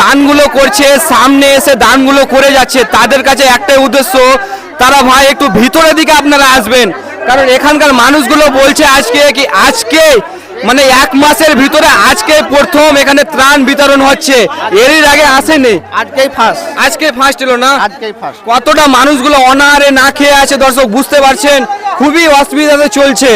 দানগুলো করছে সামনে এসে দানগুলো করে যাচ্ছে। তাদের কাছে একটাই উদ্দেশ্য তারা ভাই একটু ভিতরের দিকে আপনারা আসবেন। কারণ এখানকার মানুষগুলো বলছে আজকে কি আজকে মানে এক মাসের ভিতরে আজকে প্রথম এখানে ত্রাণ বিতরণ হচ্ছে। এরই আগে আসেনি। আজকেই ফার্স্ট আজকে ফার্স্ট এলো না? আজকেই ফার্স্ট কতটা মানুষগুলো অনাহারে না খেয়ে আছে দর্শক বুঝতে পারছেন? খুবই অসুবিধাতে চলছে।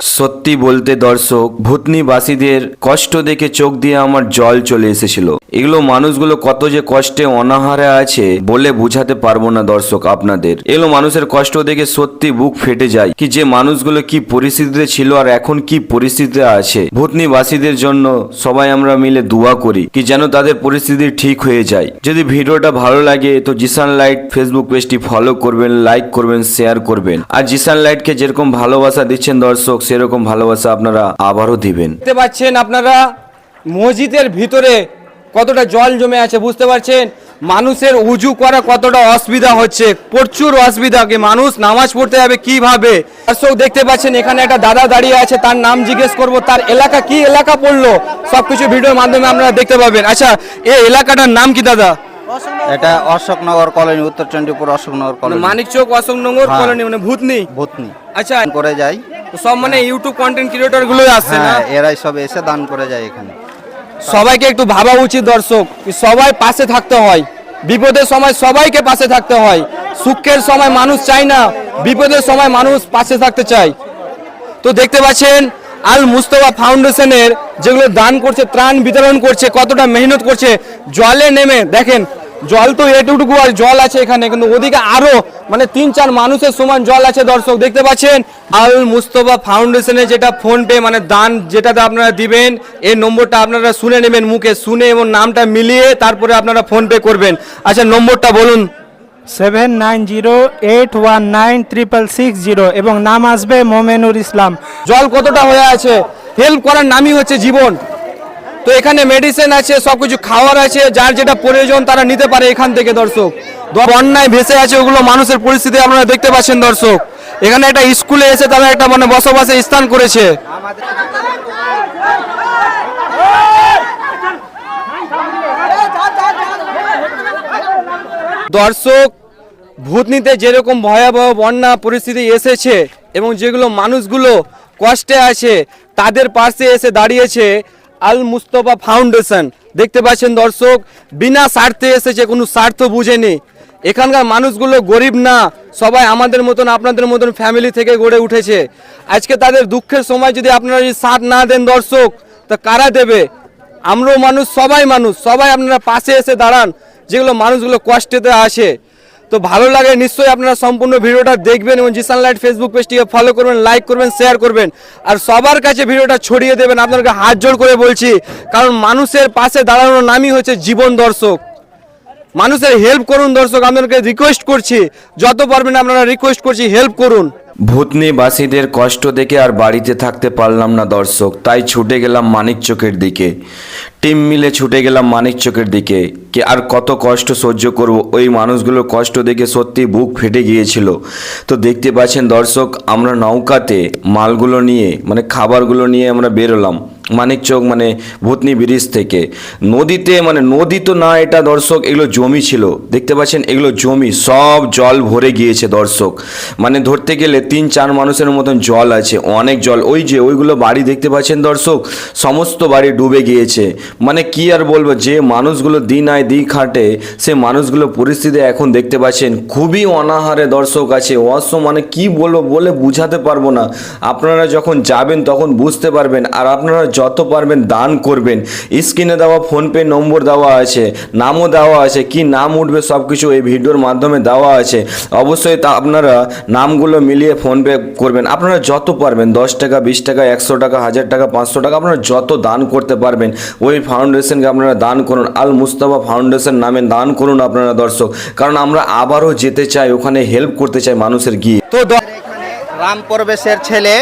সত্যি বলতে দর্শক, ভূতনিবাসীদের কষ্ট দেখে চোখ দিয়ে আমার জল চলে এসেছিল। এগুলো মানুষগুলো কত যে কষ্টে অনাহারে আছে বলে বুঝাতে পারব না দর্শক আপনাদের। এগুলো মানুষের কষ্ট দেখে সত্যি বুক ফেটে যায় কি যে মানুষগুলো কি পরিস্থিতিতে ছিল আর এখন কি পরিস্থিতিতে আছে। ভূতনিবাসীদের জন্য সবাই আমরা মিলে দোয়া করি কি যেন তাদের পরিস্থিতি ঠিক হয়ে যায়। যদি ভিডিওটা ভালো লাগে তো জিসান লাইট ফেসবুক পেজটি ফলো করবেন, লাইক করবেন, শেয়ার করবেন। আর জিসান লাইটকে যেরকম ভালোবাসা দিচ্ছেন দর্শক সেরকম ভালোবাসা আপনারা আবারও দিবেন। দেখতে পাচ্ছেন আপনারা মসজিদের ভিতরে কতটা জল জমে আছে বুঝতে পারছেন? মানুষের উজু করা কতটা অসুবিধা হচ্ছে প্রচুর অসুবিধা কি মানুষ নামাজ পড়তে যাবে কীভাবে? দর্শক দেখতে পাচ্ছেন এখানে একটা দাদা দাঁড়িয়ে আছে তার নাম জিজ্ঞেস করব তার এলাকা কি এলাকা পড়ল? সবকিছু ভিডিওর মাধ্যমে আপনারা দেখতে পাবেন। আচ্ছা এই এলাকাটার নাম কি দাদা? এটা অশোকনগর কলোনি উত্তর চণ্ডীপুর অশোকনগর কলোনি। মানিক চৌক অশোকনগর হ্যাঁ। কলোনি মানে ভূতনি? ভূতনি। আচ্ছা। করে যাই। সব মানে ইউটিউব কন্টেন্ট ক্রিয়েটরগুলো আসছে না? হ্যাঁ এরাই সব এসে দান করে যায় এখানে। সবাইকে একটু ভাবা উচিত দর্শক সবাই পাশে থাকতে হয়। বিপদের সময় সবাইকে পাশে থাকতে হয়। সুখের সময় মানুষ চায় না বিপদের সময় মানুষ পাশে থাকতে চায়। তো দেখতে পাচ্ছেন আল মুস্তফা ফাউন্ডেশনের যেগুলো দান করছে ত্রাণ বিতরণ করছে কতটা মেহনত করছে জলে নেমে দেখেন জল তো এটুকু আর জল আছে এখানে কিন্তু ওদিকে আরও মানে তিন চার মানুষের সমান জল আছে দর্শক দেখতে পাচ্ছেন? আল মুস্তফা ফাউন্ডেশনের যেটা ফোন পে মানে দান যেটাতে আপনারা দিবেন এই নম্বরটা আপনারা শুনে নেবেন মুখে শুনে এবং নামটা মিলিয়ে তারপরে আপনারা ফোন পে করবেন। আচ্ছা নম্বরটা বলুন। Seven nine zero eight one nine triple six zero এবং নাম আসবে মোমেনুর ইসলাম। জল কতটা হয়ে আছে? হেল্প করার নামই হচ্ছে জীবন। তো এখানে মেডিসিন আছে, সবকিছু খাওয়ার আছে, যার যেটা প্রয়োজন তারা নিতে পারে এখান থেকে, দর্শক। বন্যায় ভেসে আছে ওগুলো মানুষের পরিস্থিতি, আপনারা দেখতে পাচ্ছেন, দর্শক। এখানে একটা স্কুলে এসে তারা একটা মানে বসবাসে স্থান করেছে। দর্শক, ভূতনিতে যেরকম ভয়াবহ বন্যা পরিস্থিতি এসেছে এবং যেগুলো মানুষগুলো কষ্টে আছে, তাদের পাশে এসে দাঁড়িয়েছে আল মুস্তফা ফাউন্ডেশন। দেখতে পাচ্ছেন দর্শক, বিনা স্বার্থে এসেছে, কোনো স্বার্থ বুঝেনি। এখানকার মানুষগুলো গরিব না, সবাই আমাদের মতন, আপনাদের মতন ফ্যামিলি থেকে গড়ে উঠেছে। আজকে তাদের দুঃখের সময় যদি আপনারা যদি সাথ না দেন দর্শক, তা কারা দেবে? আমরাও মানুষ, সবাই মানুষ, সবাই আপনারা পাশে এসে দাঁড়ান, যেগুলো মানুষগুলো কষ্টেতে আসে। তো ভালো লাগে, নিশ্চয়ই আপনারা সম্পূর্ণ ভিডিওটা দেখবেন এবং জিসান লাইট ফেসবুক পেজটিকে ফলো করবেন লাইক করবেন শেয়ার করবেন। আর সবার কাছে ভিডিওটা ছড়িয়ে দেবেন, আপনাদেরকে হাত জোর করে বলছি, কারণ মানুষের পাশে দাঁড়ানোর নামই হচ্ছে জীবন দর্শক। মানুষের হেল্প করুন দর্শক, আপনাদেরকে রিকোয়েস্ট করছি, যত পারবেন আপনারা রিকোয়েস্ট করছি হেল্প করুন। ভূতনিবাসীদের কষ্ট দেখে আর বাড়িতে থাকতে পারলাম না দর্শক, তাই ছুটে গেলাম মানিক চোখের দিকে। টিম মিলে ছুটে গেলাম মানিক চোখের দিকে। কে আর কত কষ্ট সহ্য করব, ওই মানুষগুলোর কষ্ট দেখে সত্যি বুক ফেটে গিয়েছিল। তো দেখতে পাচ্ছেন দর্শক, আমরা নৌকাতে মালগুলো নিয়ে মানে খাবারগুলো নিয়ে আমরা বেরোলাম। মানিক চোখ মানে ভূতনি ব্রিজ থেকে। নদীতে মানে নদী তো না এটা দর্শক, এগুলো জমি ছিল। দেখতে পাচ্ছেন, এগুলো জমি, সব জল ভরে গিয়েছে দর্শক। মানে ধরতে গেলে তিন চার মানুষের মতন জল আছে, অনেক জল। ওই যে, ওইগুলো বাড়ি দেখতে পাচ্ছেন দর্শক, সমস্ত বাড়ি ডুবে গিয়েছে। মানে কি আর বলব, যে মানুষগুলো দিন আয় দিন খাটে, সে মানুষগুলো পরিস্থিতি এখন দেখতে পাচ্ছেন, খুবই অনাহারে দর্শক আছে। অস মানে কি বলব, বলে বুঝাতে পারব না। আপনারা যখন যাবেন, তখন বুঝতে পারবেন। আর আপনারা যত পারবেন দান করবেন। স্ক্রিনে দেওয়া ফোনপে নম্বর দেওয়া আছে, নামও দেওয়া আছে, কি নাম উঠবে সব কিছু এই ভিডিওর মাধ্যমে দেওয়া আছে। অবশ্যই তা আপনারা নামগুলো মিলিয়ে ফোনপে করবেন। আপনারা যত পারবেন, দশ টাকা, বিশ টাকা, একশো টাকা, হাজার টাকা, পাঁচশো টাকা, আপনারা যত দান করতে পারবেন, ওই ফাউন্ডেশনকে আপনারা দান করুন। আল মুস্তাফা ফাউন্ডেশন নামে দান করুন আপনারা দর্শক। কারণ আমরা আবারও যেতে চাই, ওখানে হেল্প করতে চাই মানুষের গিয়ে। তো রাম পরবেশের ছেলে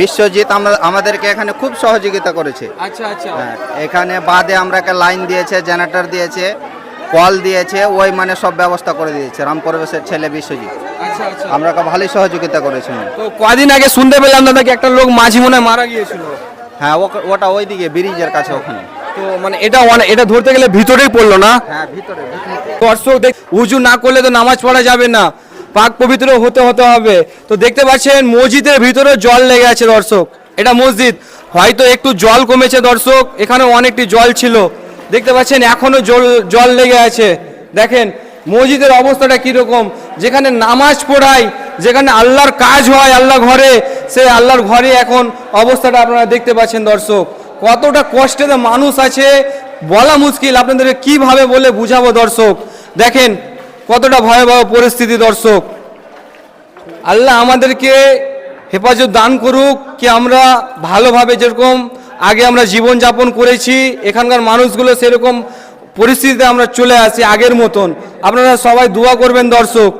বিশ্বজিৎ আমাদেরকে এখানে খুব সহযোগিতা করেছে। আচ্ছা আচ্ছা। হ্যাঁ, এখানে বাদে আমরাকে লাইন দিয়েছে জেনারেটর দিয়েছে কল দিয়েছে ওই মানে সব ব্যবস্থা করে দিয়েছে রাম পরবেশের ছেলে বিশ্বজিৎ। আচ্ছা আচ্ছা। আমরাকে ভালোই সহযোগিতা করেছে তো কদিন আগে শুনতে পেলাম দাদা কি একটা লোক মাঝি মনে মারা গিয়েছিল? হ্যাঁ ওটা ওইদিকে ব্রিজের কাছে ওখানে। তো মানে এটা এটা ধরতে গেলে ভিতরেই পড়ল না? হ্যাঁ ভিতরে। দর্শক দেখ উজু না করলে তো নামাজ পড়া যাবে না। পাক পবিত্র হতে হতে হবে। তো দেখতে পাচ্ছেন, মসজিদের ভিতরে জল লেগে আছে দর্শক। এটা মসজিদ। হয়তো একটু জল কমেছে দর্শক এখানে অনেকটি জল ছিল। দেখতে পাচ্ছেন, এখনও জল জল লেগে আছে। দেখেন, মসজিদের অবস্থাটা কীরকম? যেখানে নামাজ পড়ায় যেখানে আল্লাহর কাজ হয় আল্লাহ ঘরে, সে আল্লাহর ঘরে এখন অবস্থাটা আপনারা দেখতে পাচ্ছেন দর্শক। কতটা কষ্টে মানুষ আছে, বলা মুশকিল। আপনাদের কীভাবে বলে বুঝাবো দর্শক? দেখেন কতটা ভয়াবহ পরিস্থিতি, দর্শক? আল্লাহ আমাদেরকে হেফাজত দান করুক কি আমরা ভালোভাবে যেরকম আগে আমরা জীবন যাপন করেছি, এখানকার মানুষগুলো সেরকম পরিস্থিতিতে আমরা চলে আসি আগের মতন। আপনারা সবাই দোয়া করবেন, দর্শক।